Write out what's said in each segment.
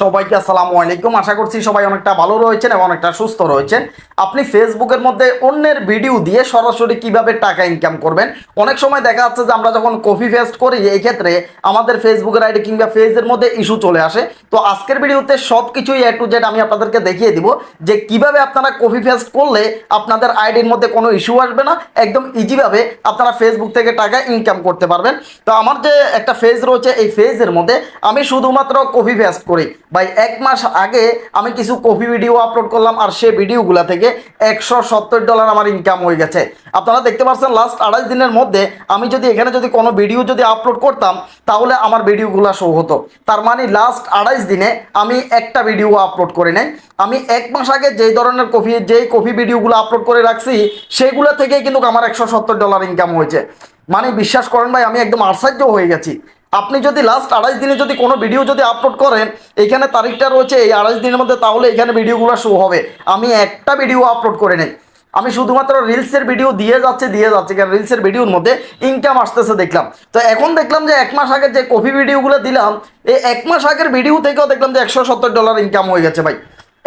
সবাইকে আসসালামু আলাইকুম। আশা করছি সবাই অনেকটা ভালো রয়েছেন এবং অনেকটা সুস্থ রয়েছেন। আপনি ফেসবুকের মধ্যে অন্যের ভিডিও দিয়ে সরাসরি কীভাবে টাকা ইনকাম করবেন? অনেক সময় দেখা যাচ্ছে যে আমরা যখন কপি পেস্ট করি, এই ক্ষেত্রে আমাদের ফেসবুকের আইডি কিংবা পেজের মধ্যে ইস্যু চলে আসে। তো আজকের ভিডিওতে সব কিছুই এ টু জেড আমি আপনাদেরকে দেখিয়ে দিব যে কীভাবে আপনারা কপি পেস্ট করলে আপনাদের আইডির মধ্যে কোনো ইস্যু আসবে না। একদম ইজিভাবে আপনারা ফেসবুক থেকে টাকা ইনকাম করতে পারবেন। তো আমার যে একটা ফেজ রয়েছে, এই ফেজের মধ্যে আমি শুধুমাত্র কপি পেস্ট করি। ভাই, এক মাস আগে আমি কিছু কপি ভিডিও আপলোড করলাম আর সেই ভিডিওগুলো থেকে একশো সত্তর ডলার আমার ইনকাম হয়ে গেছে। আপনারা দেখতে পাচ্ছেন লাস্ট আড়াই দিনের মধ্যে আমি যদি এখানে যদি কোনো ভিডিও যদি আপলোড করতাম, তাহলে আমার ভিডিওগুলো শো হতো। তার মানে লাস্ট আড়াইশ দিনে আমি একটা ভিডিও আপলোড করে নেই। আমি এক মাস আগে যেই ধরনের কপি যেই কপি ভিডিওগুলো আপলোড করে রাখছি, সেগুলো থেকেই কিন্তু আমার একশো সত্তর ডলার ইনকাম হয়েছে। মানে বিশ্বাস করেন ভাই, আমি একদম আশ্চর্য হয়ে গেছি। আপনি যদি লাস্ট আড়াইশ দিনে যদি কোনো ভিডিও যদি আপলোড করেন, এখানে তারিখটা রয়েছে এই আড়াইশ দিনের মধ্যে, তাহলে এখানে ভিডিওগুলো শো হবে। আমি একটা ভিডিও আপলোড করে নেই। আমি শুধুমাত্র রিলসের ভিডিও দিয়ে যাচ্ছে দিয়ে যাচ্ছে, কারণ রিলসের ভিডিওর মধ্যে ইনকাম আসতেছে দেখলাম। তো এখন দেখলাম যে এক মাস আগে যে কপি ভিডিওগুলো দিলাম, এই এক মাস আগের ভিডিও থেকেও দেখলাম যে একশো সত্তর ডলার ইনকাম হয়ে গেছে ভাই।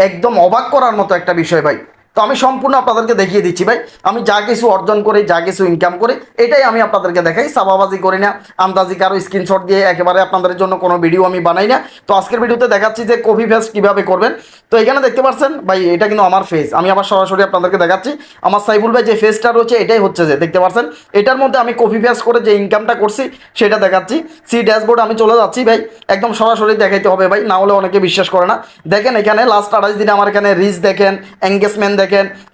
একদম অবাক করার মতো একটা বিষয় ভাই। তো আমি সম্পূর্ণ আপনাদেরকে দেখিয়ে দিচ্ছি ভাই। আমি যা কিছু অর্জন করে, যা কিছু ইনকাম করে, এটাই আমি আপনাদেরকে দেখাই। সাবাবাজি করি না, আন্দাজি কারও স্ক্রিনশট দিয়ে একেবারে আপনাদের জন্য কোনো ভিডিও আমি বানাই না। তো আজকের ভিডিওতে দেখাচ্ছি যে কপি ফেস কীভাবে করবেন। তো এখানে দেখতে পাচ্ছেন, ভাই, এটা কিন্তু আমার ফেস আমি আবার সরাসরি আপনাদেরকে দেখাচ্ছি। আমার সাইফুল ভাই যে ফেসটা রয়েছে, এটাই হচ্ছে যে, দেখতে পাচ্ছেন? এটার মধ্যে আমি কপি ফেস করে যে ইনকামটা করছি, সেটা দেখাচ্ছি। সি ড্যাশবোর্ড আমি চলে যাচ্ছি, ভাই। একদম সরাসরি দেখাইতে হবে, ভাই। না হলে অনেকে বিশ্বাস করে না। দেখেন এখানে লাস্ট আড়াইশ দিনে আমার এখানে রিচ দেখেন এঙ্গেজমেন্ট দেখেন।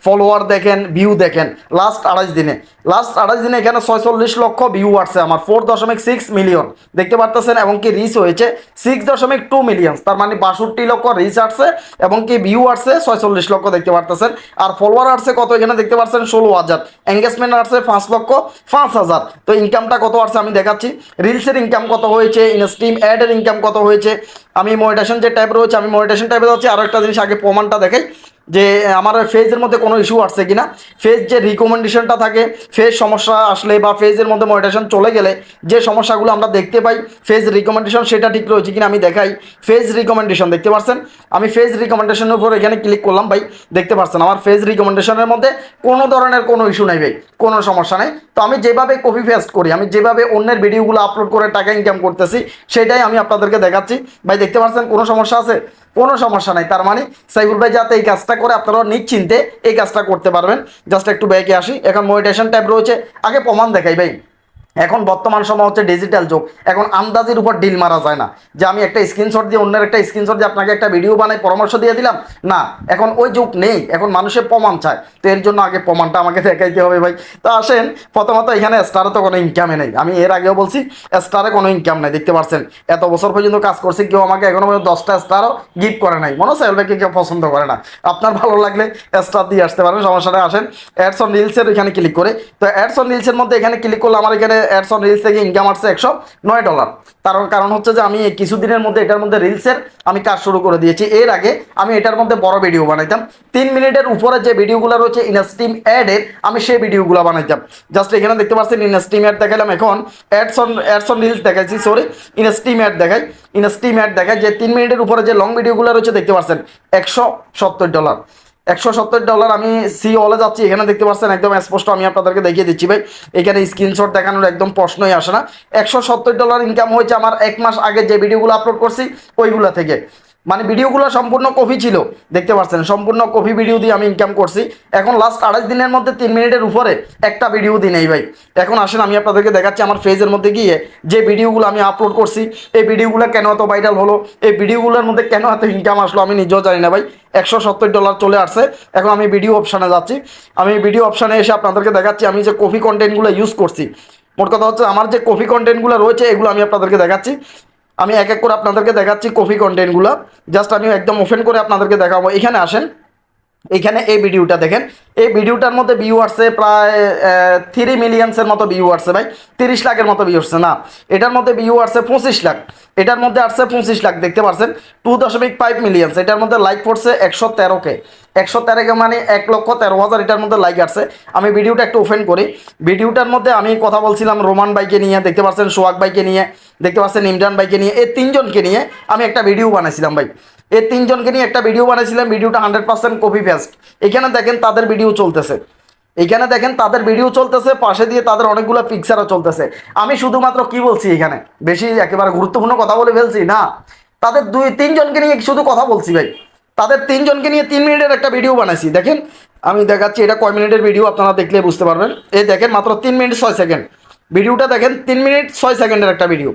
ফলোয়ার দেখেন ভিউ দেখেন। লাস্ট আড়াইশ দিনে। লাস্ট আড়াইশ দিনে এখানে ছয়চল্লিশ লক্ষ ভিউ আসছে আমার ফোর দশমিক সিক্স মিলিয়ন দেখতে পারতেছেন, এবং কি রিচ হয়েছে? সিক্স দশমিক টু মিলিয়ন তার মানে বাষট্টি লক্ষ রিচ আসছে, এবং কি ভিউ আসছে, ছয়চল্লিশ লক্ষ দেখতে পারতেছেন। আর ফলোয়ার আসছে কত এখানে দেখতে পাচ্ছেন ষোলো হাজার। এঙ্গেজমেন্ট আসছে পাঁচ লক্ষ পাঁচ হাজার। তো ইনকামটা কত আসছে আমি দেখাচ্ছি। রিলসের ইনকাম কত হয়েছে? ইনস্ট্রিম অ্যাডের ইনকাম কত হয়েছে? আমি মনিটেশন যে ট্যাব রয়েছে, আমি মনিটেশন ট্যাবে যাচ্ছি। আরও একটা জিনিস আগে প্রমাণটা দেখাই। যে আমার ফেজের মধ্যে কোনো ইস্যু আসছে কিনা ফেজ যে রিকমেন্ডেশনটা থাকে ফেজ সমস্যা আসলে বা ফেজের মধ্যে মডিটেশন চলে গেলে যে সমস্যাগুলো আমরা দেখতে পাই ফেজ রিকমেন্ডেশন সেটা ঠিক রয়েছে কিনা আমি দেখাই। ফেজ রিকমেন্ডেশন দেখতে পাচ্ছেন আমি ফেজ রিকমেন্ডেশনের উপর এখানে ক্লিক করলাম ভাই, দেখতে পাচ্ছেন আমার ফেজ রিকমেন্ডেশনের মধ্যে কোনো ধরনের কোনো ইস্যু নেই ভাই, কোনো সমস্যা নেই। তো আমি যেভাবে কপি পেস্ট করি, আমি যেভাবে অন্যের ভিডিওগুলো আপলোড করে টাকা ইনকাম করতেছি, সেটাই আমি আপনাদেরকে দেখাচ্ছি। ভাই, দেখতে পাচ্ছেন কোনো সমস্যা আছে? কোনো সমস্যা নাই। তার মানে সাইফুল ভাই যাতে এই কাজটা করে আপনারা নিশ্চিন্তে এই কাজটা করতে পারবেন। জাস্ট একটু ব্যাকে আসি। এখন মডিটেশন টাইপ রয়েছে। আগে প্রমাণ দেখাই ভাই। এখন বর্তমান সময় হচ্ছে ডিজিটাল যুগ। এখন আন্দাজের উপর ডিল মারা যায় না। যে আমি একটা স্ক্রিনশট দিয়ে অন্যের একটা স্ক্রিনশট দিয়ে আপনাকে একটা ভিডিও বানাই, পরামর্শ দিয়ে দিলাম, না। এখন ওই যুগ নেই। এখন মানুষের প্রমাণ চায়। তো এর জন্য আগে প্রমাণটা আমাকে দেখাইতে হবে ভাই। তো আসেন, প্রথমত এখানে স্টারে তো কোনো ইনকামে নেই। আমি এর আগেও বলছি স্টারে কোনো ইনকাম নেই। দেখতে পাচ্ছেন এত বছর পর্যন্ত কাজ করছি, কেউ আমাকে এখনও পর্যন্ত দশটা স্টারও গিফট করে নাই। মনে হচ্ছে ভাইকে কেউ পছন্দ করে না। আপনার ভালো লাগলে স্টার দিয়ে আসতে পারেন, সমস্যাটা আসেন। অ্যাডস অন রিলসের এখানে ক্লিক করে। তো অ্যাডস অন রিলসের মধ্যে এখানে ক্লিক করলে আমার এখানে অ্যাডস অন রিলস থেকে ইনকাম আসছে একশো নয় ডলার তার কারণ হচ্ছে যে আমি কিছুদিনের মধ্যে এটার মধ্যে রিলসের আমি কাজ শুরু করে দিয়েছি। এর আগে আমি এটার মধ্যে বড় ভিডিও বানাইতাম। তিন মিনিটের উপরে যে ভিডিওগুলো রয়েছে ইনস্টিম অ্যাডের আমি সেই ভিডিওগুলো বানাইতাম। জাস্ট এখানে দেখতে পাচ্ছেন ইনস্টিম অ্যাড দেখালাম এখন অ্যাডস অন অন রিলস দেখাইছি সরি ইনস্টিম অ্যাড দেখাই। ইনস্টিম অ্যাড দেখায় যে তিন মিনিটের উপরে যে লং ভিডিওগুলো রয়েছে, দেখতে পাচ্ছেন, একশো সত্তর ডলার একশো সত্তর ডলার আমি সি হলে যাচ্ছি, এখানে দেখতে পাচ্ছেন একদম স্পষ্ট আমি আপনাদেরকে দেখিয়ে দিচ্ছি ভাই। এখানে স্ক্রিনশট দেখানোর একদম প্রশ্নই আসে না। একশো সত্তর ডলার ইনকাম হয়েছে আমার এক মাস আগে যে ভিডিওগুলো আপলোড করছি, ওইগুলো থেকে। মানে ভিডিওগুলো সম্পূর্ণ কপি ছিল, দেখতে পাচ্ছেন? সম্পূর্ণ কপি ভিডিও দিয়ে আমি ইনকাম করছি। এখন লাস্ট আড়াইশ দিনের মধ্যে তিন মিনিটের উপরে একটা ভিডিও দিই নেই ভাই। এখন আসেন, আমি আপনাদেরকে দেখাচ্ছি আমার ফেজের মধ্যে গিয়ে যে ভিডিওগুলো আমি আপলোড করছি, এই ভিডিওগুলো কেন এত ভাইরাল হলো, এই ভিডিওগুলোর মধ্যে কেন এত ইনকাম আসলো আমি নিজেও জানি না ভাই। একশো সত্তর ডলার চলে আসছে। এখন আমি ভিডিও অপশানে যাচ্ছি। আমি ভিডিও অপশানে এসে আপনাদেরকে দেখাচ্ছি, আমি যে কপি কন্টেন্টগুলো ইউজ করছি। মোট কথা হচ্ছে, আমার যে কপি কন্টেন্টগুলো রয়েছে, এগুলো আমি আপনাদেরকে দেখাচ্ছি। আমি এক এক করে আপনাদেরকে দেখাচ্ছি কপি কন্টেন্টগুলো জাস্ট আমি একদম ওপেন করে আপনাদেরকে দেখাবো। এখানে আসেন। এখানে এই ভিডিওটা দেখেন। এই ভিডিওটার মধ্যে ভিউ আসছে প্রায় থ্রি মিলিয়ন্সের মতো ভিউ আসছে ভাই। তিরিশ লাখের মতো ভিউ আসছে, না। এটার মধ্যে ভিউ আসছে পঁচিশ লাখ। এটার মধ্যে আসছে পঁচিশ লাখ, দেখতে পাচ্ছেন টু দশমিক ফাইভ মিলিয়ন্স এটার মধ্যে লাইক পড়ছে একশো তেরোকে একশো তেরো মানে এক লক্ষ তেরো হাজার এটার মধ্যে লাইক আসছে। আমি ভিডিওটা একটু ওপেন করি। ভিডিওটার মধ্যে আমি কথা বলছিলাম রোমান বাইকে নিয়ে, দেখতে পাচ্ছেন সোহাগ বাইকে নিয়ে, দেখতে পাচ্ছেন ইমরান বাইকে নিয়ে, এই তিনজনকে নিয়ে আমি একটা ভিডিও বানাইছিলাম ভাই। এই তিনজনকে নিয়ে একটা ভিডিও বানাইছিলাম, ভিডিওটা হান্ড্রেড পার্সেন্ট কপি পেস্ট এখানে দেখেন তাদের ভিডিও চলতেছে। এখানে দেখেন তাদের ভিডিও চলতেছে, পাশে দিয়ে তাদের অনেকগুলো পিকচারও চলতেছে। আমি শুধুমাত্র কি বলছি এখানে? বেশি একেবারে গুরুত্বপূর্ণ কথা বলে ফেলছি না। তাদের দুই তিনজনকে নিয়ে শুধু কথা বলছি ভাই। তাদের তিনজনকে নিয়ে তিন মিনিটের একটা ভিডিও বানাইছি। দেখেন, আমি দেখাচ্ছি এটা কয় মিনিটের ভিডিও আপনারা দেখলে বুঝতে পারবেন। এই দেখেন মাত্র তিন মিনিট ছয় সেকেন্ড ভিডিওটা দেখেন, তিন মিনিট ছয় সেকেন্ডের একটা ভিডিও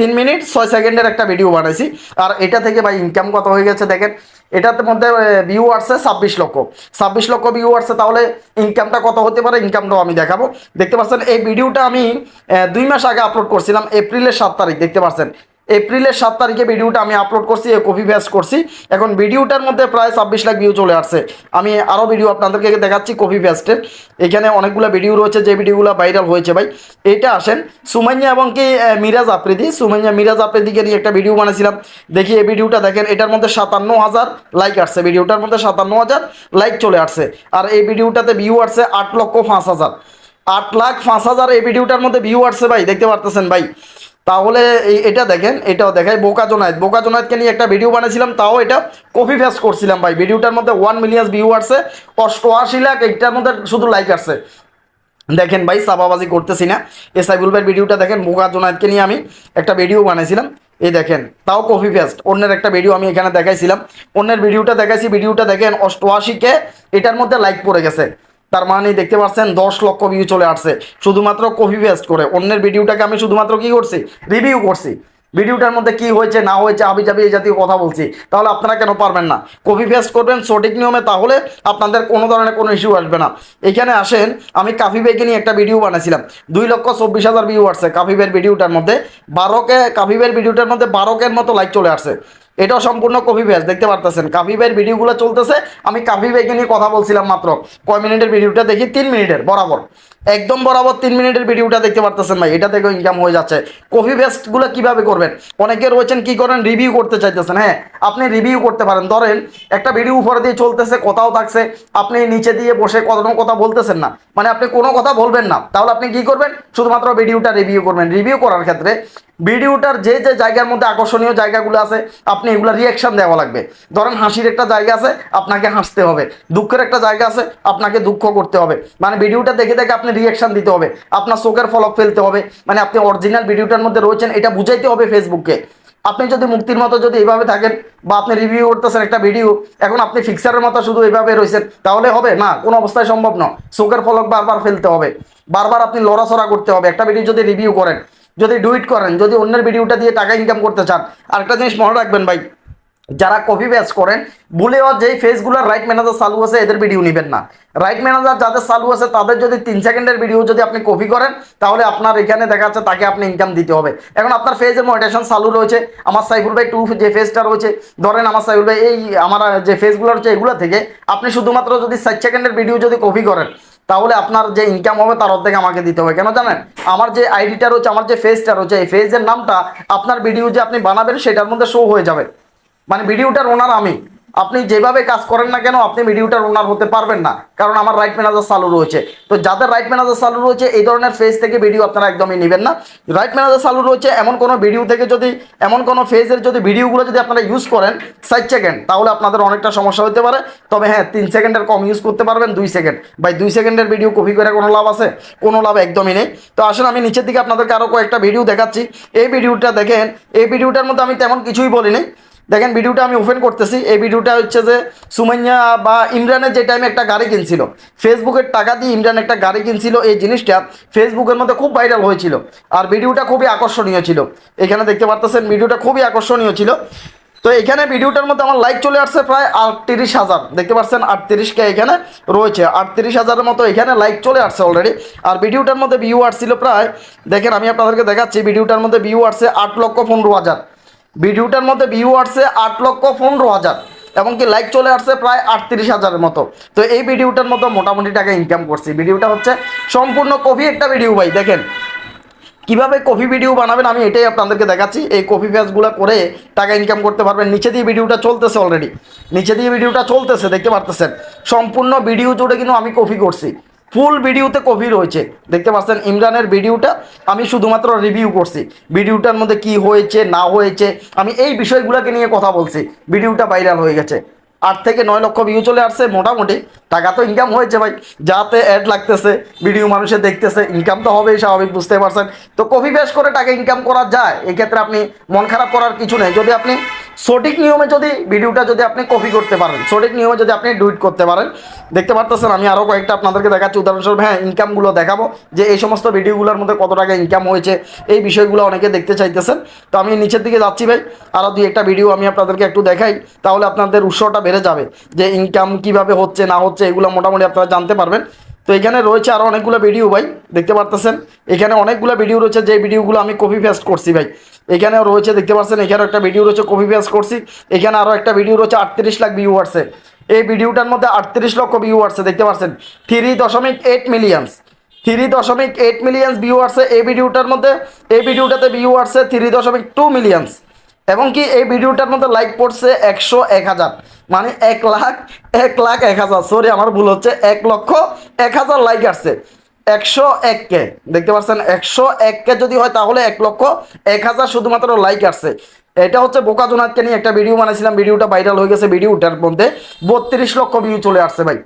তিন মিনিট ছয় সেকেন্ডের একটা ভিডিও বানাইছি। আর এটা থেকে ভাই ইনকাম কত হয়ে গেছে দেখেন, এটার মধ্যে ভিউ আসছে ছাব্বিশ লক্ষ। ছাব্বিশ লক্ষ ভিউ আসছে তাহলে ইনকামটা কত হতে পারে? ইনকামটাও আমি দেখাবো। দেখতে পাচ্ছেন, এই ভিডিওটা আমি দুই মাস আগে আপলোড করছিলাম এপ্রিলের সাত তারিখ, দেখতে পাচ্ছেন। এপ্রিলের সাত তারিখে ভিডিওটা আমি আপলোড করছি কপি পেস্ট করছি। এখন ভিডিওটার মধ্যে প্রায় ছাব্বিশ লাখ ভিউ চলে আসছে। আমি আরও ভিডিও আপনাদেরকে দেখাচ্ছি কপি পেস্টের এখানে অনেকগুলো ভিডিও রয়েছে, যে ভিডিওগুলো ভাইরাল হয়েছে ভাই। এইটা আসেন, সুমাইয়া এবং কি মিরাজ আফ্রিদি সুমাইয়া, মিরাজ আফ্রিদিকে নিয়ে একটা ভিডিও বানিয়েছিলাম দেখি এই ভিডিওটা দেখেন, এটার মধ্যে সাতান্ন হাজার লাইক আসছে। ভিডিওটার মধ্যে সাতান্ন হাজার লাইক চলে আসছে। আর এই ভিডিওটাতে ভিউ আসছে আট লক্ষ পাঁচ হাজার। আট লাখ পাঁচ হাজার এই ভিডিওটার মধ্যে ভিউ আসছে ভাই, দেখতে পারতেছেন ভাই। তাহলে এটা দেখেন, এটাও দেখায় বোকা জোনায়েত বোকা জোনায়েতকে নিয়ে একটা ভিডিও বানিয়েছিলাম, তাও এটা কপি ফেস করছিলাম ভাই। ভিডিওটার মধ্যে ওয়ান মিলিয়ন ভিউ আসছে, অষ্টআশি লাখ, এইটার মধ্যে শুধু লাইক আসছে। দেখেন ভাই সাবাবাজি করতেছি না। এ সাইবুল ভাইয়ের ভিডিওটা দেখেন, বোকা জোনায়েতকে নিয়ে আমি একটা ভিডিও বানিয়েছিলাম। এই দেখেন, তাও কপি পেস্ট অন্যের একটা ভিডিও আমি এখানে দেখাইছিলাম। অন্যের ভিডিওটা দেখাইছি ভিডিওটা দেখেন অষ্টআশিকে এটার মধ্যে লাইক পড়ে গেছে। তার মানে দেখতে পাচ্ছেন দশ লক্ষ ভিউ চলে আসছে। শুধুমাত্র কপি পেস্ট করে। অন্যের ভিডিওটাকে আমি শুধুমাত্র কি করছি? রিভিউ করছি। ভিডিওটার মধ্যে কি হয়েছে, না হয়েছে, আবি যাবি এই জাতীয় কথা বলছি। তাহলে আপনারা কেন পারবেন না? কপি পেস্ট করবেন সঠিক নিয়মে, তাহলে আপনাদের কোনো ধরনের কোনো ইস্যু আসবে না। এখানে আসেন, আমি কাফি বেগে নিয়ে একটা ভিডিও বানাইছিলাম। দুই লক্ষ চব্বিশ হাজার ভিউ আসছে কাফিবের ভিডিওটার মধ্যে। বারোকে কাফিবের ভিডিওটার মধ্যে বারোকের মতো লাইক চলে আসছে। এটাও সম্পূর্ণ কপি পেস্ট দেখতে পারতেছেন? কাফি ভাইয়ের ভিডিওগুলো চলতেছে, আমি কাফি ভাইকে নিয়ে কথা বলছিলাম মাত্র। কয় মিনিটের ভিডিওটা দেখি, তিন মিনিটের, বরাবর। একদম বরাবর তিন মিনিটের ভিডিওটা দেখতে পারতেছেন ভাই। এটা থেকে ইনকাম হয়ে যাচ্ছে। কপি বেস্টগুলো কীভাবে করবেন? অনেকে রয়েছেন কি করেন? রিভিউ করতে চাইতেছেন হ্যাঁ? আপনি রিভিউ করতে পারেন। ধরেন, একটা ভিডিও উপরে দিয়ে চলতেছে, কোথাও থাকছে। আপনি নিচে দিয়ে বসে কোনো কথা বলতেছেন না। মানে আপনি কোনো কথা বলবেন না। তাহলে আপনি কি করবেন? শুধুমাত্র ভিডিওটা রিভিউ করবেন। রিভিউ করার ক্ষেত্রে ভিডিওটার যে যে জায়গার মধ্যে আকর্ষণীয় জায়গাগুলো আছে, আপনি এগুলো রিয়াকশন দেওয়া লাগবে। ধরেন, হাসির একটা জায়গা আছে, আপনাকে হাসতে হবে। দুঃখের একটা জায়গা আছে, আপনাকে দুঃখ করতে হবে। মানে ভিডিওটা দেখে দেখে আপনি রিয়াকশন দিতে হবে। আপনার চোখের ফলক ফেলতে হবে। মানে আপনি অরিজিনাল ভিডিওটার মধ্যে রয়েছেন, এটা বুঝাইতে হবে ফেসবুককে আপনি যদি মুক্তির মতো যদি এইভাবে থাকেন বা আপনি রিভিউ করতেছেন একটা ভিডিও এখন আপনি ফিক্সারের মতো শুধু এইভাবে রয়েছেন, তাহলে হবে না, কোনো অবস্থায় সম্ভব না চোখের ফলক বারবার ফেলতে হবে। বারবার আপনি লড়াচড়া করতে হবে। একটা ভিডিও যদি রিভিউ করেন, যদি ডুইট করেন, যদি অন্যের ভিডিওটা দিয়ে টাকা ইনকাম করতে চান, আরেকটা জিনিস মনে রাখবেন ভাই যারা কপি পেজ করেন ভুলেও যেই ফেসগুলোর রাইট ম্যানেজার চালু আছে, এদের ভিডিও নেবেন না। রাইট ম্যানেজার যাদের চালু আছে, তাদের যদি তিন সেকেন্ডের ভিডিও যদি আপনি কপি করেন, তাহলে আপনার এখানে দেখা যাচ্ছে তাকে আপনি ইনকাম দিতে হবে। এখন আপনার ফেজের মোটিভেশন চালু রয়েছে। আমার সাইফুল ভাই টু যে ফেজটা রয়েছে, ধরেন আমার সাইফুল ভাই, এই আমার যে ফেজগুলো রয়েছে, এগুলো থেকে আপনি শুধুমাত্র যদি ষাট সেকেন্ডের ভিডিও যদি কপি করেন, তাহলে আপনার যে ইনকাম হবে, তার অর্ধেক আমাকে দিতে হবে। কেন জানেন? আমার যে আইডিটা রয়েছে, আমার যে ফেজটা রয়েছে, এই ফেজের নামটা আপনার ভিডিও যে আপনি বানাবেন, সেটার মধ্যে শো হয়ে যাবে। মানে ভিডিওটার ওনার আমি। আপনি যেভাবে কাজ করেন না কেন, আপনি ভিডিওটার ওনার হতে পারবেন না। কারণ আমার রাইট ম্যানেজার চালু রয়েছে। তো যাদের রাইট ম্যানেজার চালু রয়েছে, এই ধরনের ফেজ থেকে ভিডিও আপনারা একদমই নেবেন না। রাইট ম্যানেজার চালু রয়েছে, এমন কোনো ভিডিও থেকে যদি, এমন কোনো ফেজের যদি ভিডিওগুলো যদি আপনারা ইউজ করেন ষাট সেকেন্ড তাহলে আপনাদের অনেকটা সমস্যা হতে পারে। তবে হ্যাঁ তিন সেকেন্ডের কম ইউজ করতে পারবেন, দুই সেকেন্ড। ভাই, দুই সেকেন্ডের ভিডিও কপি করে কোনো লাভ আছে? কোনো লাভ একদমই নেই। তো আসলে আমি নিচের দিকে আপনাদেরকে আরও কয়েকটা ভিডিও দেখাচ্ছি। এই ভিডিওটা দেখেন, এই ভিডিওটার মধ্যে আমি তেমন কিছুই বলিনি। দেখেন ভিডিওটা আমি ওপেন করতেছি। এই ভিডিওটা হচ্ছে যে সুমাইয়া বা ইমরানের যে টাইমে একটা গাড়ি কিনছিল ফেসবুকের টাকা দিয়ে ইমরান একটা গাড়ি কিনছিল, এই জিনিসটা ফেসবুকের মধ্যে খুব ভাইরাল হয়েছিল। আর ভিডিওটা খুবই আকর্ষণীয় ছিল। এখানে দেখতে পারতেছেন, ভিডিওটা খুবই আকর্ষণীয় ছিল। তো এখানে ভিডিওটার মধ্যে আমার লাইক চলে আসছে প্রায় আটত্রিশ হাজার। দেখতে পাচ্ছেন আটত্রিশকে এখানে রয়েছে। আটত্রিশ হাজারের মতো এখানে লাইক চলে আসছে অলরেডি আর ভিডিওটার মধ্যে ভিউ আসছিল প্রায়, দেখেন আমি আপনাদেরকে দেখাচ্ছি, ভিডিওটার মধ্যে ভিউ আসছে আট লক্ষ পনেরো হাজার। ভিডিওটার মধ্যে ভিউ আসছে আট লক্ষ পনেরো হাজার এমনকি লাইক চলে আসছে প্রায় আটত্রিশ হাজারের মতো। তো এই ভিডিওটার মতো মোটামুটি টাকা ইনকাম করছি। ভিডিওটা হচ্ছে সম্পূর্ণ কপি একটা ভিডিও ভাই, দেখেন। কীভাবে কফি ভিডিও বানাবেন আমি এটাই আপনাদেরকে দেখাচ্ছি। এই কফি পেজগুলো করে টাকা ইনকাম করতে পারবেন। নিচে দিয়ে ভিডিওটা চলতেছে অলরেডি নিচে দিয়ে ভিডিওটা চলতেছে, দেখতে পারতেছেন। সম্পূর্ণ ভিডিও জুড়ে কিন্তু আমি কফি করছি। ফুল ভিডিওতে কপি রয়েছে। দেখতে পাচ্ছেন ইমরানের ভিডিওটা। আমি শুধুমাত্র রিভিউ করছি। ভিডিওটার মধ্যে কি হয়েছে, না হয়েছে, আমি এই বিষয়গুলোকে নিয়ে কথা বলছি। ভিডিওটা ভাইরাল হয়ে গেছে। আট থেকে নয় লক্ষ ভিউ চলে আসছে মোটামুটি। টাকা তো ইনকাম হয়েছে ভাই, যাতে অ্যাড লাগতেছে ভিডিও মানুষে দেখতেছে ইনকাম তো হবেই স্বাভাবিক বুঝতে পারছেন? তো কপি পেশ করে টাকা ইনকাম করা যায়, এক্ষেত্রে আপনি মন খারাপ করার কিছু নেই। যদি আপনি সঠিক নিয়মে যদি ভিডিওটা যদি আপনি কপি করতে পারেন, সঠিক নিয়মে যদি আপনি ডুইট করতে পারেন, দেখতে পারতেছেন, আমি আরও কয়েকটা আপনাদেরকে দেখাচ্ছি। উদাহরণস্বরূপ হ্যাঁ ইনকামগুলো দেখাবো, যে এই সমস্ত ভিডিওগুলোর মধ্যে কত টাকা ইনকাম হয়েছে, এই বিষয়গুলো অনেকে দেখতে চাইতেছেন। তো আমি নিচের দিকে যাচ্ছি ভাই আরও দুই একটা ভিডিও আমি আপনাদেরকে একটু দেখাই, তাহলে আপনাদের উৎসটা বেড়ে যাবে, যে ইনকাম কীভাবে হচ্ছে, না হচ্ছে এগুলো মোটামুটি আপনারা জানতে পারবেন। তো এখানে রয়েছে আরও অনেকগুলো ভিডিও ভাই, দেখতে পারতেছেন? এখানে অনেকগুলো ভিডিও রয়েছে, যে ভিডিওগুলো আমি কপি পেস্ট করছি ভাই। এখানেও রয়েছে, দেখতে পাচ্ছেন এখানেও একটা ভিডিও রয়েছে কপি পেস্ট করছি। এখানে আরও একটা ভিডিও রয়েছে, আটত্রিশ লাখ ভিউ আসছে এই ভিডিওটার মধ্যে আটত্রিশ লক্ষ ভিউ আসছে দেখতে পাচ্ছেন থ্রি দশমিক এইট মিলিয়ন্স থ্রি দশমিক এইট মিলিয়ন্স ভিউ আসছে এই ভিডিওটার মধ্যে। এই ভিডিওটাতে ভিউ আসছে থ্রি দশমিক টু মিলিয়ন্স এবং কি এই ভিডিওটার মধ্যে লাইক পড়ছে একশো এক হাজার। মানে এক লাখ এক লাখ এক হাজার। সরি আমার ভুল হচ্ছে। এক লক্ষ এক হাজার লাইক আসছে। একশো এক কে, দেখতে পাচ্ছেন? একশো এক কে যদি হয় তাহলে এক লক্ষ এক হাজার শুধুমাত্র লাইক আসছে। এটা হচ্ছে বোকা জোনাথকে নিয়ে একটা ভিডিও বানাইছিলাম। ভিডিওটা ভাইরাল হয়ে গেছে ভিডিওটার মধ্যে। বত্রিশ লক্ষ ভিউ চলে আসছে ভাই।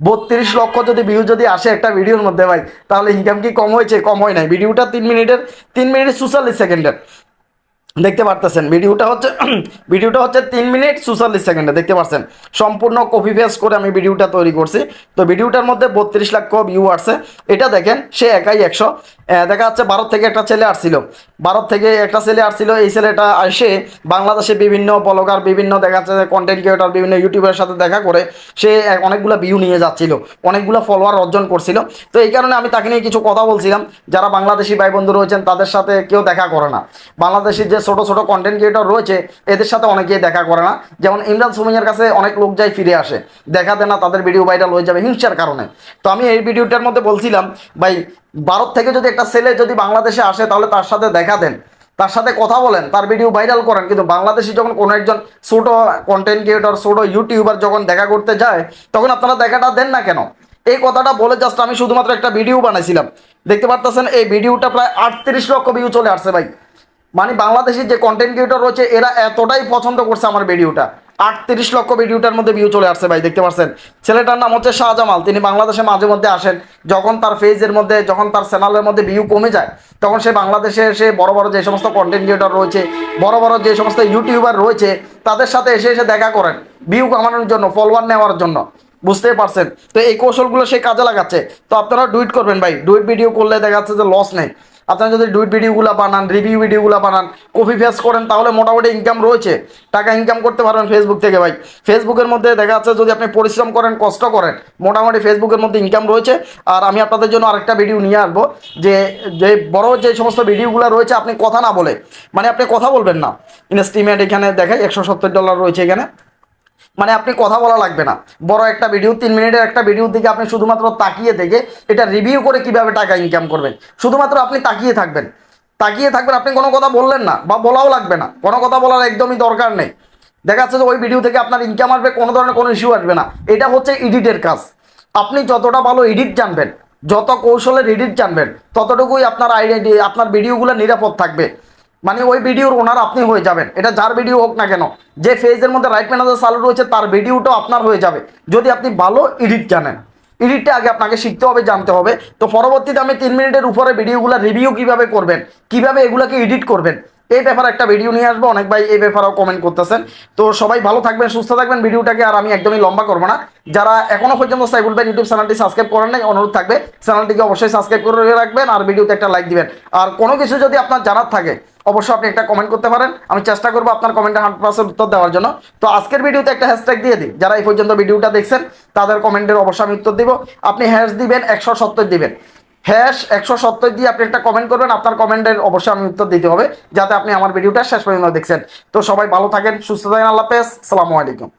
বত্রিশ লক্ষ যদি ভিউ যদি আসে একটা ভিডিওর মধ্যে ভাই, তাহলে ইনকাম কি কম হয়েছে? কম হয় নাই। ভিডিওটা তিন মিনিটের, তিন মিনিট চুয়াল্লিশ সেকেন্ডের দেখতে পারতেছেন, ভিডিওটা হচ্ছে ভিডিওটা হচ্ছে তিন মিনিট চুয়াল্লিশ সেকেন্ডে, দেখতে পাচ্ছেন সম্পূর্ণ কপি ফেস করে আমি ভিডিওটা তৈরি করছি। তো ভিডিওটার মধ্যে বত্রিশ লাখ ভিউ আসছে। এটা দেখেন, সে একাই একশো। দেখা যাচ্ছে ভারত থেকে একটা ছেলে আসছিল। ভারত থেকে একটা ছেলে আসছিল, এই ছেলেটা এসে বাংলাদেশে বিভিন্ন ব্লগার, বিভিন্ন দেখা যাচ্ছে কন্টেন্ট ক্রিয়েটার বিভিন্ন ইউটিউবের সাথে দেখা করে সে অনেকগুলো ভিউ নিয়ে যাচ্ছিল, অনেকগুলো ফলোয়ার অর্জন করছিল। তো এই কারণে আমি তাকে নিয়ে কিছু কথা বলছিলাম। যারা বাংলাদেশি ভাই বন্ধু রয়েছেন, তাদের সাথে কেউ দেখা করে না। বাংলাদেশি যে ছোট ছোট কন্টেন্ট ক্রিয়েটর রয়েছে, এদের সাথে অনেকেই দেখা করে না। যেমন ইমরান সুমিনের কাছে অনেক লোক যায় ফিরে আসে। দেখা দেয় না, তাদের ভিডিও ভাইরাল হয়ে যাবে হিংসার কারণে। তো আমি এই ভিডিওটার মধ্যে বলছিলাম, ভাই ভারত থেকে যদি একটা ছেলে যদি বাংলাদেশে আসে, তাহলে তার সাথে দেখা দেন। তার সাথে কথা বলেন, তার ভিডিও ভাইরাল করেন। কিন্তু বাংলাদেশি যখন কোনো একজন ছোট কন্টেন্ট ক্রিয়েটর ছোট ইউটিউবার যখন দেখা করতে যায়, তখন আপনারা দেখাটা দেন না কেন? এই কথাটা বলে জাস্ট আমি শুধুমাত্র একটা ভিডিও বানাইছিলাম। দেখতে পারতেছেন, এই ভিডিওটা প্রায় আটত্রিশ লক্ষ ভিউ চলে আসছে ভাই। মানে বাংলাদেশের যে কন্টেন্ট ক্রিয়েটর রয়েছে, এরা এতটাই পছন্দ করছে আমার ভিডিওটা আটত্রিশ লক্ষ ভিডিওটার মধ্যে ভিউ চলে আসছে ভাই, দেখতে পাচ্ছেন? ছেলেটার নাম হচ্ছে শাহজামাল, তিনি বাংলাদেশে মাঝে মধ্যে আসেন। যখন তার ফেজের মধ্যে, যখন তার চ্যানেলের মধ্যে ভিউ কমে যায়, তখন সে বাংলাদেশে এসে বড় বড় যে সমস্ত কন্টেন্ট ক্রিয়েটর রয়েছে, বড় বড় যে সমস্ত ইউটিউবার রয়েছে, তাদের সাথে এসে এসে দেখা করেন ভিউ কামানোর জন্য ফলোয়ার নেওয়ার জন্য। বুঝতেই পারছেন? তো এই কৌশলগুলো সে কাজে লাগাচ্ছে। তো আপনারা ডুইট করবেন ভাই ডুইট ভিডিও করলে দেখা যাচ্ছে যে লস নেই। আপনারা যদি ডুইট ভিডিওগুলো বানান রিভিউ ভিডিওগুলো বানান কপি ফেস করেন, তাহলে মোটামুটি ইনকাম রয়েছে। টাকা ইনকাম করতে পারবেন ফেসবুক থেকে ভাই। ফেসবুকের মধ্যে দেখা যাচ্ছে যদি আপনি পরিশ্রম করেন, কষ্ট করেন, মোটামুটি ফেসবুকের মধ্যে ইনকাম রয়েছে। আর আমি আপনাদের জন্য আরেকটা ভিডিও নিয়ে আসব, যে যে বড় যে সমস্ত ভিডিওগুলো রয়েছে, আপনি কথা না বলে মানে আপনি কথা বলবেন না। ইনস্টিমেট এখানে দেখাই, একশো সত্তর ডলার রয়েছে এখানে। মানে আপনি কথা বলা লাগবে না। বড় একটা ভিডিও তিন মিনিটের একটা ভিডিও থেকে আপনি শুধুমাত্র তাকিয়ে থেকে এটা রিভিউ করে কীভাবে টাকা ইনকাম করবেন। শুধুমাত্র আপনি তাকিয়ে থাকবেন। তাকিয়ে থাকবেন, আপনি কোনো কথা বললেন না বা বলাও লাগবে না। কোনো কথা বলার একদমই দরকার নেই। দেখা যাচ্ছে যে ওই ভিডিও থেকে আপনার ইনকাম আসবে, কোনো ধরনের কোনো ইস্যু আসবে না। এটা হচ্ছে এডিটের কাজ। আপনি যতটা ভালো এডিট জানবেন, যত কৌশলের এডিট জানবেন, ততটুকুই আপনার আইডিয়া আপনার ভিডিওগুলো নিরাপদ থাকবে। মানে ওই ভিডিওর ওনার আপনি হয়ে যাবেন। এটা যার ভিডিও হোক না কেন, যে ফেজের মধ্যে রাইট ম্যানেজার চালু রয়েছে, তার ভিডিওটাও আপনার হয়ে যাবে। যদি আপনি ভালো এডিট জানেন এডিটটা আগে আপনাকে শিখতে হবে, জানতে হবে। তো পরবর্তীতে আমি তিন মিনিটের উপরে ভিডিওগুলো রিভিউ কীভাবে করবেন, কীভাবে এগুলোকে এডিট করবেন, এই ব্যাপারে একটা ভিডিও নিয়ে আসব। অনেক ভাই এই ব্যাপারেও কমেন্ট করতেছেন। তো সবাই ভালো থাকবেন, সুস্থ থাকবেন। ভিডিওটাকে আর আমি একদমই লম্বা করব না। যারা এখনও পর্যন্ত সাইবুল ভাই ইউটিউব চ্যানেলটি সাবস্ক্রাইব করেন নাই, অনুরোধ থাকবে। চ্যানেলটিকে অবশ্যই সাবস্ক্রাইব করে রাখবেন আর ভিডিওতে একটা লাইক দিবেন। আর কোনো কিছু যদি আপনার জানার থাকে অবশ্যই আপনি একটা কমেন্ট করতে পারেন। আমি চেষ্টা করব আপনার কমেন্টে হান্ড্রেড পার্সেন্ট উত্তর দেওয়ার জন্য। তো আজকের ভিডিওতে একটা হ্যাশট্যাগ দিয়ে দিই। যারা এই পর্যন্ত ভিডিওটা দেখছেন, তাদের কমেন্টের অবশ্যই আমি উত্তর দিব। আপনি হ্যাশ দিবেন, একশো সত্তর দিবেন। হ্যাশ একশো সত্তর দিয়ে আপনি একটা কমেন্ট করবেন, আপনার কমেন্টের অবশ্যই আমি উত্তর দিতে হবে, যাতে আপনি আমার ভিডিওটা শেষ পর্যন্ত দেখছেন। তো সবাই ভালো থাকেন, সুস্থ থাকেন, আল্লাহ হাফেজ। সালামু আলাইকুম।